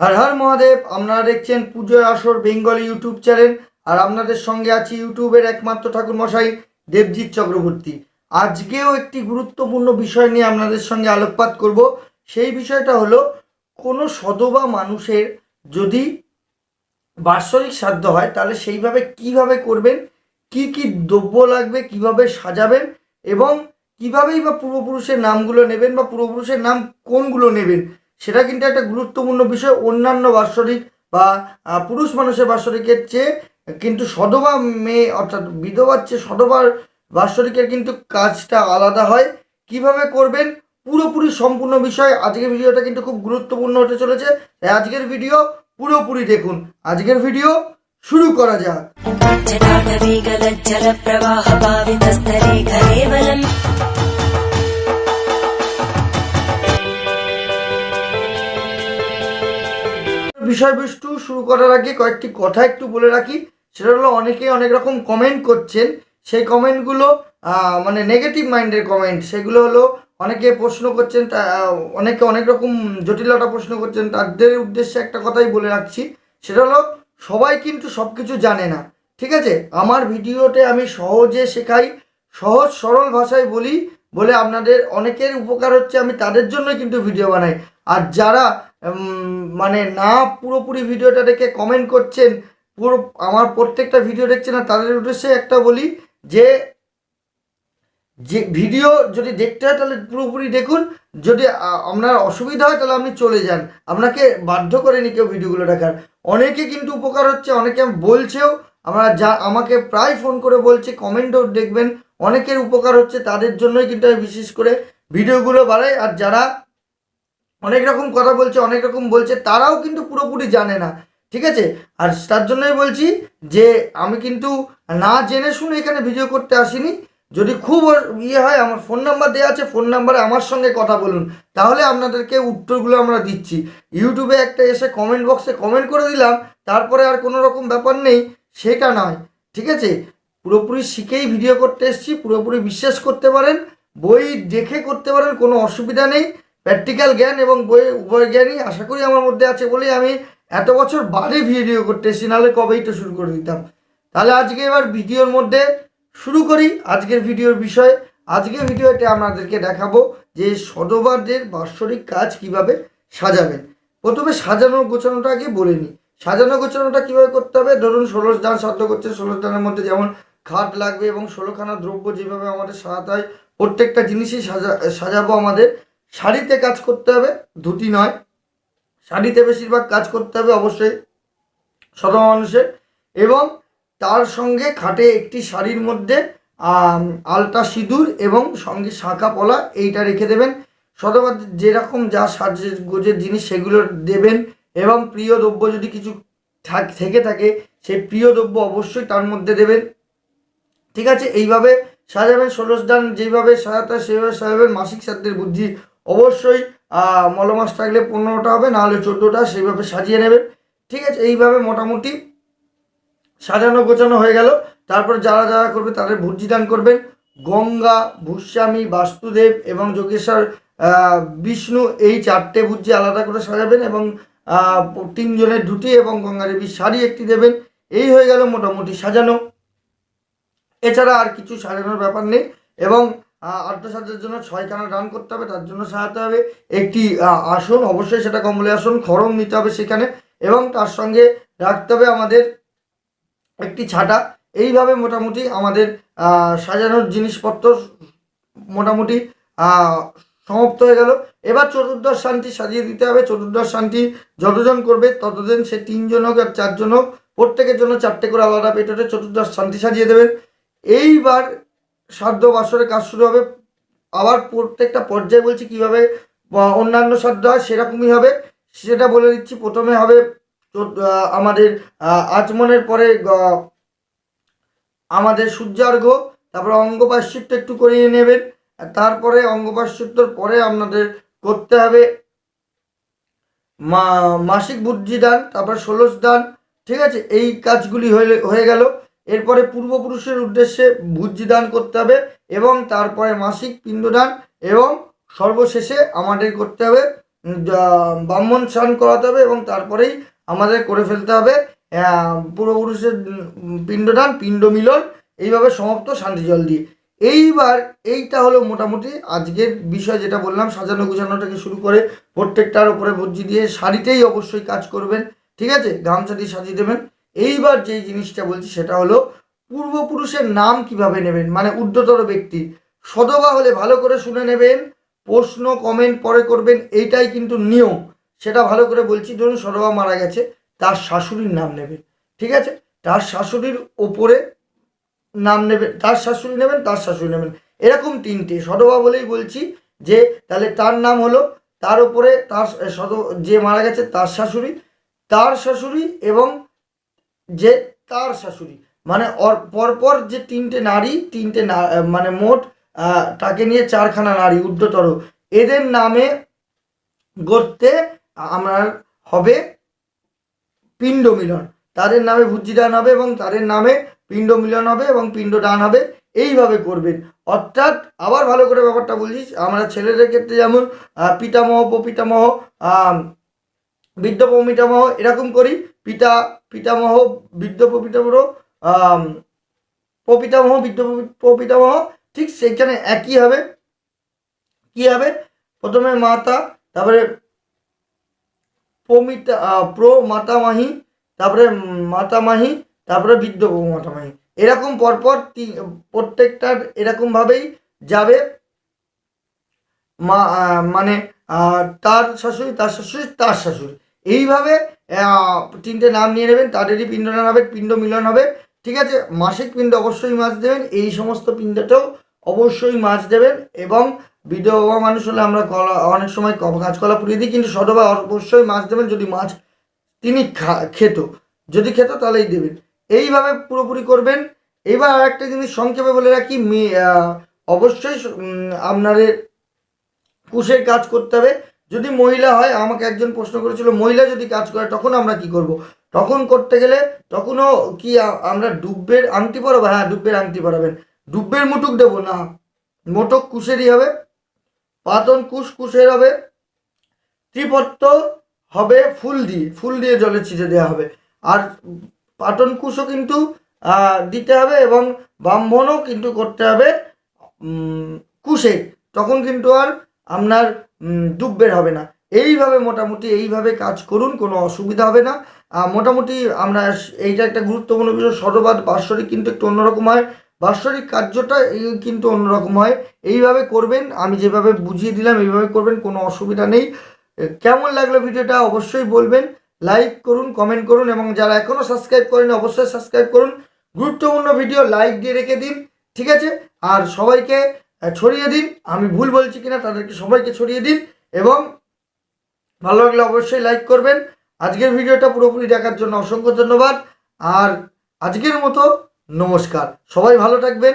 হর হর মহাদেব, আপনারা দেখছেন পুজোর আসর বেঙ্গলি ইউটিউব চ্যানেল, আর আপনাদের সঙ্গে আছি ইউটিউবের একমাত্র ঠাকুর মশাই দেবজিৎ চক্রবর্তী। আজকেও একটি গুরুত্বপূর্ণ বিষয় নিয়ে আপনাদের সঙ্গে আলোকপাত করব। সেই বিষয়টা হলো, কোনো সদবা মানুষের যদি বাৎসরিক শ্রাদ্ধ হয়, তাহলে সেইভাবে কীভাবে করবেন, কি কি দ্রব্য লাগবে, কীভাবে সাজাবেন, এবং কিভাবেই বা পূর্বপুরুষের নামগুলো নেবেন বা পূর্বপুরুষের নাম কোনগুলো নেবেন সেটা কিন্তু একটা গুরুত্বপূর্ণ বিষয়। অন্যান্য বাৎসরিক বা পুরুষ মানুষের বাৎসরিকের চেয়ে কিন্তু সদবা মেয়ে, অর্থাৎ বিধবার চেয়ে সদবার বাৎসরিকের কিন্তু কাজটা আলাদা হয়। কীভাবে করবেন? পুরোপুরি সম্পূর্ণ বিষয়। আজকের ভিডিওটা কিন্তু খুব গুরুত্বপূর্ণ হতে চলেছে। তাই আজকের ভিডিও পুরোপুরি দেখুন। আজকের ভিডিও শুরু করা যাক। বিষয়বস্তু শুরু করার আগে কয়েকটি কথা একটু বলে রাখি। সেটা হলো অনেকে অনেক রকম কমেন্ট করছেন। সেই কমেন্টগুলো মানে নেগেটিভ মাইন্ডের কমেন্ট সেগুলো হলো, অনেকে প্রশ্ন করছেন, তা, অনেকে অনেক রকম জটিলতা প্রশ্ন করছেন। তাদের উদ্দেশ্যে একটা কথাই বলে রাখছি। সেটা হলো, সবাই কিন্তু সব কিছু জানে না। ঠিক আছে? আমার ভিডিওতে আমি সহজে শেখাই, সহজ সরল ভাষায় বলি বলে আপনাদের অনেকের উপকার হচ্ছে, আমি তাদের জন্যই কিন্তু ভিডিও বানাই। আর যারা মানে না পুরোপুরি ভিডিওটা দেখে কমেন্ট করছেন, পুরো আমার প্রত্যেকটা ভিডিও দেখছেন না, তাদের উদ্দেশ্যে একটা বলি যে যে ভিডিও যদি দেখতে হয় তাহলে পুরোপুরি দেখুন, যদি আপনার অসুবিধা হয় তাহলে আপনি চলে যান। আপনাকে বাধ্য করেনি কেউ ভিডিওগুলো দেখার। অনেকে কিন্তু উপকার হচ্ছে, অনেকে বলছেও, আমরা যা, আমাকে প্রায় ফোন করে বলছে কমেন্টও দেখবেন। অনেকের উপকার হচ্ছে তাদের জন্যই কিন্তু আমি বিশেষ করে ভিডিওগুলো বাড়াই আর যারা অনেক রকম কথা বলছে, অনেক রকম বলছে, তারাও কিন্তু পুরোপুরি জানে না। ঠিক আছে? আর তার জন্যই বলছি যে, আমি কিন্তু না জেনে শুনে এখানে ভিডিও করতে আসিনি। যদি খুব ইয়ে হয়, আমার ফোন নাম্বার দেওয়া আছে, ফোন নাম্বারে আমার সঙ্গে কথা বলুন। তাহলে আপনাদেরকে উত্তরগুলো আমরা দিচ্ছি। ইউটিউবে একটা এসে কমেন্ট বক্সে কমেন্ট করে দিলাম, তারপরে আর কোনো রকম ব্যাপার নেই, সেটা নয়। ঠিক আছে? পুরোপুরি শিখেই ভিডিও করতে এসেছি, পুরোপুরি বিশ্বাস করতে পারেন, বই দেখে করতে পারেন, কোনো অসুবিধা নেই। প্র্যাকটিক্যাল জ্ঞান এবং বই উভয় জ্ঞানই আশা করি আমার মধ্যে আছে বলেই আমি এত বছর বাদে ভিডিও করতে এসেছি, নাহলে কবেই তো শুরু করে দিতাম। তাহলে আজকে এবার ভিডিওর মধ্যে শুরু করি আজকের ভিডিওর বিষয়। আজকের ভিডিওতে আপনাদেরকে দেখাবো যে সদবারদের বাৎসরিক কাজ কীভাবে সাজাবেন। প্রথমে সাজানো গোছানোটা আগে বলে নিই। সাজানো গোছানোটা কীভাবে করতে হবে? ধরুন, ষোলো দান সাধ্য করছে, ষোলো দানের মধ্যে যেমন খাট লাগবে এবং ষোলোখানা দ্রব্য যেভাবে আমাদের সাজাতে হয়, প্রত্যেকটা জিনিসই সাজা, সাজাবো আমাদের। শাড়িতে কাজ করতে হবে, ধুতি নয়। শাড়িতে বেশিরভাগ কাজ করতে হবে অবশ্যই সদা মানুষের। এবং তার সঙ্গে খাটে একটি শাড়ির মধ্যে আলতা সিঁদুর এবং সঙ্গে শাঁখা পলা, এইটা রেখে দেবেন। সদবা যেরকম যা সাজের গোজের জিনিস সেগুলো দেবেন। এবং প্রিয় দ্রব্য যদি কিছু থেকে থাকে, সেই প্রিয় দ্রব্য অবশ্যই তার মধ্যে দেবেন। ঠিক আছে? এইভাবে সাজাবেন, ষোলশ দান যেভাবে সাজাতে সেভাবে সাজাবেন। মাসিক শ্রাদ্ধের বুদ্ধি অবশ্যই মলমাস থাকলে পনেরোটা হবে, নাহলে চোদ্দোটা, সেইভাবে সাজিয়ে নেবেন। ঠিক আছে? এইভাবে মোটামুটি সাজানো গোছানো হয়ে গেল। তারপর যারা যারা করবে তাদের ভুজি দান করবেন। গঙ্গা, ভূস্বামী, বাস্তুদেব এবং যোগেশ্বর বিষ্ণু, এই চারটে ভুজি আলাদা করে সাজাবেন এবং তিনজনের ধুতি এবং গঙ্গা দেবীর শাড়ি একটি দেবেন। এই হয়ে গেল মোটামুটি সাজানো। এছাড়া আর কিছু সাজানোর ব্যাপার নেই এবং আত্মসাধ্যের জন্য ছয়খানা দান করতে হবে, তার জন্য সাজাতে হবে। একটি আসন, অবশ্যই সেটা কমলে আসন খরম নিতে হবে সেখানে এবং তার সঙ্গে রাখতে হবে আমাদের একটি ছাটা এইভাবে মোটামুটি আমাদের সাজানোর জিনিসপত্র মোটামুটি সমাপ্ত হয়ে গেল। এবার চতুর্দশ শান্তি সাজিয়ে দিতে হবে। চতুর্দশ শান্তি যতজন করবে ততদিন সে তিনজন হোক আর চারজন হোক, প্রত্যেকের জন্য চারটে করে আলাদা পেটোতে চতুর্দশ শান্তি সাজিয়ে দেবেন। এইবার সাধ্য বাসরে কাজ শুরু হবে। আবার প্রত্যেকটা পর্যায়ে বলছি কীভাবে অন্যান্য সাধ্য হয় সেরকমই হবে। সেটা বলে দিচ্ছি। প্রথমে হবে আমাদের আচমনের পরে আমাদের সূর্যার্ঘ। তারপরে অঙ্গপাশ্চিত্য একটু করিয়ে নেবেন। তারপরে অঙ্গপাশ্চিত্যর পরে আপনাদের করতে হবে মাসিক বুদ্ধি দান তারপর ষোলশ দান। ঠিক আছে? এই কাজগুলি হয়ে হয়ে গেল। এরপরে পূর্বপুরুষের উদ্দেশ্যে ভুজি দান করতে হবে এবং তারপরে মাসিক পিণ্ডদান এবং সর্বশেষে আমাদের করতে হবে ব্রাহ্মণ স্নান করাতে হবে এবং তারপরেই আমাদের করে ফেলতে হবে পূর্বপুরুষের পিণ্ডদান পিণ্ড মিলন, এইভাবে সমাপ্ত শান্তি জল দিয়ে। এইবার এইটা হলো মোটামুটি আজকের বিষয় যেটা বললাম, সাজানো গুছানো থেকে শুরু করে প্রত্যেকটার ওপরে ভর্জি দিয়ে শাড়িতেই অবশ্যই কাজ করবেন, ঠিক আছে? গামছা দিয়ে সাজিয়ে দেবেন। এইবার যেই জিনিসটা বলছি সেটা হলো পূর্বপুরুষের নাম কীভাবে নেবেন? মানে ঊর্ধ্বতর ব্যক্তি, সদবা হলে ভালো করে শুনে নেবেন, প্রশ্ন কমেন্ট পরে করবেন, এইটাই কিন্তু নিয়ম। সেটা ভালো করে বলছি, ধরুন সদবা মারা গেছে, তার শাশুড়ির নাম নেবেন, ঠিক আছে? তার শাশুড়ির ওপরে নাম নেবেন, তার শাশুড়ি নেবেন, তার শাশুড়ি নেবেন। এরকম তিনটে, সদবা বলেই বলছি যে, তাহলে তার নাম হলো, তার উপরে তার যে মারা গেছে, তার শাশুড়ি তার শাশুড়ি এবং যে তার শাশুড়ি। মানে পরপর যে তিনটে নারী, তিনটে মানে মোট তাকে নিয়ে চারখানা নারী, ঊর্ধ্বতর। এদের নামে গড়তে আমার হবে পিণ্ড মিলন তাদের নামে ভুজিদান হবে এবং তাদের নামে পিণ্ড মিলন হবে এবং পিণ্ড দান হবে। এইভাবে করবেন। অর্থাৎ, আবার ভালো করে ব্যাপারটা বলছিস, আমরা ছেলেদের ক্ষেত্রে যেমন পিতামহ পিতামহ বৃদ্ধ পিতামহ এরকম করি। পিতা পিতামহ বৃদ্ধ পিতামহ প্রপিতামহ বৃদ্ধ প্রপিতামহ ঠিক সেখানে একই হবে। কি হবে? প্রথমে মাতা, তারপরে প্রমিতা প্র মাতামাহি তারপরে মাতামাহি তারপরে বৃদ্ধ মাতামাহি এরকম পরপর প্রত্যেকটার এরকমভাবেই যাবে। মা মানে আহ, তার শাশুড়ি তার শাশুড়ি তার শাশুড়ি। এইভাবে তিনটে নাম নিয়ে নেবেন তাদেরই পিণ্ডদান হবে পিণ্ড মিলন হবে ঠিক আছে? মাসিক পিণ্ড অবশ্যই মাছ দেবেন এই সমস্ত পিণ্ডটাও অবশ্যই মাছ দেবেন এবং বিধবা মানুষ হলে আমরা কলা অনেক সময় কাঁচকলা পুড়িয়ে দিই কিন্তু সদবা অবশ্যই মাছ দেবেন যদি মাছ তিনি খা- খেত। যদি খেত তাহলেই দেবেন। এইভাবে পুরোপুরি করবেন। এবার আর একটা জিনিস সংক্ষেপে বলে রাখি অবশ্যই আপনাদের কুশের কাজ করতে হবে। যদি মহিলা হয়, আমাকে একজন প্রশ্ন করেছিল, মহিলা যদি কাজ করে, তখন আমরা কি করব? তখন করতে গেলে তখনও কি আমরা ডুব্বের আংটি পরাবো? হ্যাঁ ডুব্বের আংটি পরাবেন। ডুব্বের মুটুক দেবো না। মোটক কুশেরই হবে, পাতন কুশ কুশের হবে ত্রিপত্র হবে ফুল দিয়ে ফুল দিয়ে জলে ছিটে দেওয়া হবে। আর পাটন কুশও কিন্তু দিতে হবে এবং ব্রাহ্মণও কিন্তু করতে হবে কুশে। তখন কিন্তু আর আপনার উম, বের হবে না। এইভাবে মোটামুটি এইভাবে কাজ করুন কোনো অসুবিধা হবে না। মোটামুটি আমরা এইটা একটা গুরুত্বপূর্ণ বিষয়। সদবাদ বাৎসরিক কিন্তু একটু অন্যরকম হয়। বাৎসরিক কার্যটা কিন্তু অন্যরকম হয়। এইভাবে করবেন আমি যেভাবে বুঝিয়ে দিলাম এইভাবে করবেন কোনো অসুবিধা নেই। কেমন লাগল ভিডিওটা অবশ্যই বলবেন। লাইক করুন কমেন্ট করুন এবং যারা এখনও সাবস্ক্রাইব করেন অবশ্যই সাবস্ক্রাইব করুন। গুরুত্বপূর্ণ ভিডিও লাইক দিয়ে রেখে দিন ঠিক আছে? আর সবাইকে ছড়িয়ে দিন। আমি ভুল বলছি কিনা তাদেরকে সবাইকে ছড়িয়ে দিন এবং ভালো লাগলে অবশ্যই লাইক করবেন। আজকের ভিডিওটা পুরোপুরি দেখার জন্য অসংখ্য ধন্যবাদ। আর আজকের মতো নমস্কার। সবাই ভালো থাকবেন।